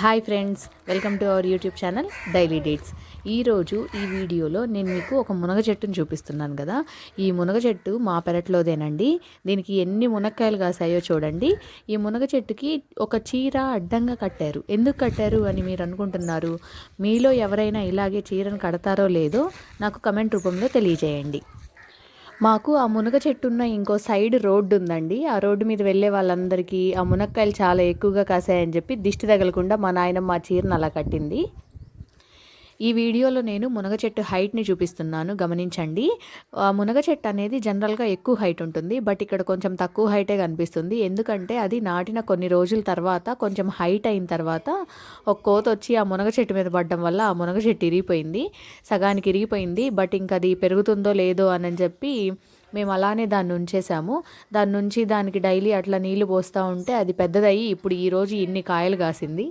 Hi friends welcome to our YouTube channel daily dates. ఈరోజు ఈ వీడియోలో నేను మీకు ఒక మునగ చెట్టును చూపిస్తున్నాను కదా. ఈ మునగ చెట్టు మా పెరట్లోదేనండి. దీనికి ఎన్ని మునక్కాయలు కాసాయో చూడండి. ఈ మునగ చెట్టుకి ఒక చీర అడ్డంగా కట్టారు. ఎందుకు కట్టారు అని మీరు అనుకుంటున్నారు? మీలో ఎవరైనా ఇలాగే చీరను కడతారో లేదో నాకు కమెంట్ రూపంలో తెలియజేయండి. మాకు ఆ మునగ చెట్టు ఉన్న ఇంకో సైడ్ రోడ్డు ఉందండి. ఆ రోడ్డు మీద వెళ్ళే వాళ్ళందరికీ ఆ మునక్కాయలు చాలా ఎక్కువగా కాసాయని చెప్పి దిష్టి తగలకుండా మా నాయనమ్మ మా చీరను అలా కట్టింది. ఈ వీడియోలో నేను మునగ చెట్టు హైట్ని చూపిస్తున్నాను గమనించండి. ఆ మునగ చెట్టు అనేది జనరల్గా ఎక్కువ హైట్ ఉంటుంది బట్ ఇక్కడ కొంచెం తక్కువ హైటే కనిపిస్తుంది. ఎందుకంటే అది నాటిన కొన్ని రోజుల తర్వాత కొంచెం హైట్ అయిన తర్వాత ఒక కోత వచ్చి ఆ మునగ చెట్టు మీద పడడం వల్ల ఆ మునగ చెట్టు ఇరిగిపోయింది సగానికి ఇరిగిపోయింది. బట్ ఇంకా అది పెరుగుతుందో లేదో అని చెప్పి మేము అలానే దాన్ని ఉంచేసాము. దాని నుంచి దానికి డైలీ అట్లా నీళ్ళు పోస్తూ ఉంటే అది పెద్దదయ్యి ఇప్పుడు ఈరోజు ఇన్ని కాయలు కాసింది.